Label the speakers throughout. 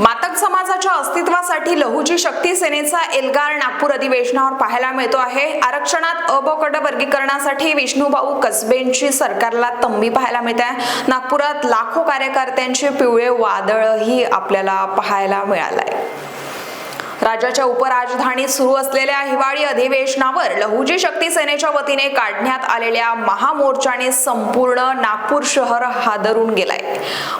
Speaker 1: मातक समाजाच्या अस्तित्वासाठी लहुजी शक्ती सेनेचा एल्गार नागपूर अधिवेशनावर पाहायला मिळतो आहे. आरक्षणात अबकड वर्गीकरणासाठी विष्णूभाऊ कसबेंची सरकारला तंबी पाहायला मिळते. नागपुरात लाखो कार्यकर्त्यांचे पिवळे वादळही आपल्याला पाहायला मिळालंय. राज्याच्या उपराजधानीत सुरू असलेल्या हिवाळी अधिवेशनावर लहुजी शक्ती सेनेच्या वतीने काढण्यात आलेल्या महामोर्चाने संपूर्ण नागपूर शहर हादरून गेलाय.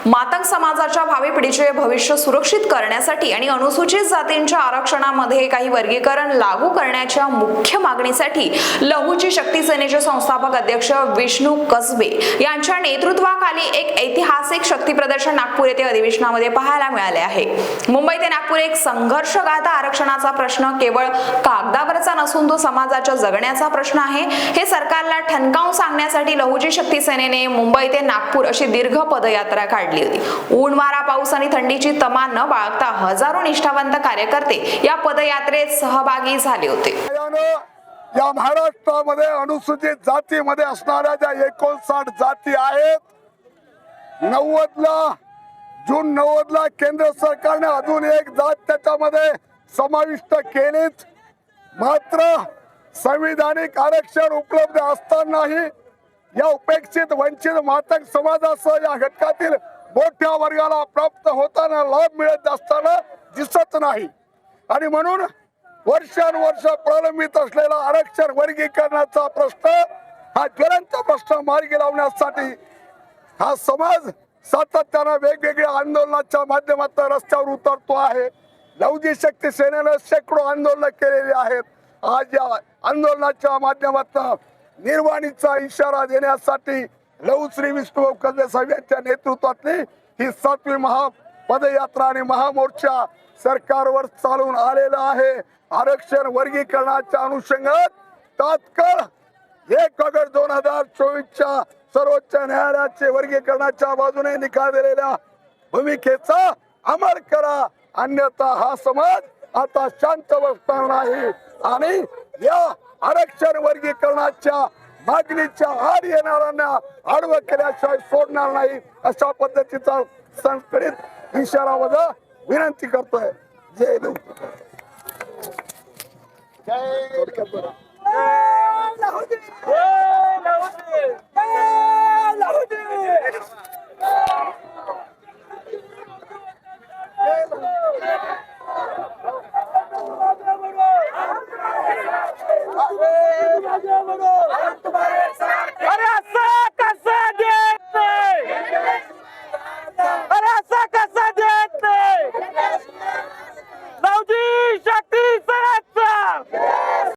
Speaker 1: मातंग समाजाच्या भावी पिढीचे भविष्य सुरक्षित करण्यासाठी आणि अनुसूचित जातींच्या आरक्षणामध्ये काही वर्गीकरण लागू करण्याच्या मुख्य मागणीसाठी लहुजी शक्ती सेनेचे संस्थापक अध्यक्ष विष्णू कसबे यांच्या नेतृत्वाखाली एक ऐतिहासिक शक्ती प्रदर्शन नागपूर येथे अधिवेशनामध्ये पाहायला मिळाले आहे. मुंबई ते नागपूर एक संघर्षगाथा आरक्षणाचा प्रश्न केवळ कागदावरचा नसून तो समाजाच्या जगण्याचा प्रश्न आहे. हे सरकारला ठणकावून सांगण्यासाठी लहुजी शक्ती सेनेने मुंबई ते नागपूर अशी दीर्घ पदयात्रा काढली होती. ऊन वारा पाऊस आणि थंडीची तमा न बाळगता हजारो निष्ठावंत कार्यकर्ते या पदयात्रेत सहभागी झाले होते.
Speaker 2: या महाराष्ट्रामध्ये अनुसूचित जातीमध्ये असणाऱ्या ज्या एकोणसाठ जाती आहेत नव्वदला जून नव्वदला केंद्र सरकारने अजून एक जात त्याच्यामध्ये समाविष्ट केलीच मात्र संविधानिक आरक्षण उपलब्ध असतानाही या उपेक्षित वंचित मातक समाजासह या घटकातील मोठ्या वर्गाला प्राप्त होताना लाभ मिळत असताना दिसत नाही. आणि म्हणून वर्षानुवर्ष प्रलंबित असलेला आरक्षण वर्गीकरणाचा प्रश्न हा ज्वलंत प्रश्न मार्गी लावण्यासाठी हा समाज सातत्यानं वेगवेगळ्या आंदोलनाच्या माध्यमातून रस्त्यावर उतरतो आहे. लवजी शक्ती सेनेनं शेकडो आंदोलन केलेली आहेत. आज या आंदोलनाच्या माध्यमातून निर्वाणीचा इशारा देण्यासाठी लहू श्री विष्णू कदे साहेब यांच्या नेतृत्वातली ही सातवी महा पदयात्रा आणि महामोर्चा सरकारवर चालून आलेला आहे. आरक्षण वर्गीकरणाच्या अनुषंगात तात्काळ एक ऑगस्ट दोन हजार चोवीसच्या सर्वोच्च न्यायालयाचे वर्गीकरणाच्या बाजूने निकाल दिलेल्या भूमिकेचा अमल करा. अन्यथा हा समाज आता शांत बसणार नाही आणि या आरक्षण वर्गीकरणाच्या मागणीच्या आड येणाऱ्यांना आडवं केल्याशिवाय सोडणार नाही अशा पद्धतीचा संस्कृत इशारा वजा विनंती करतोय. जय देव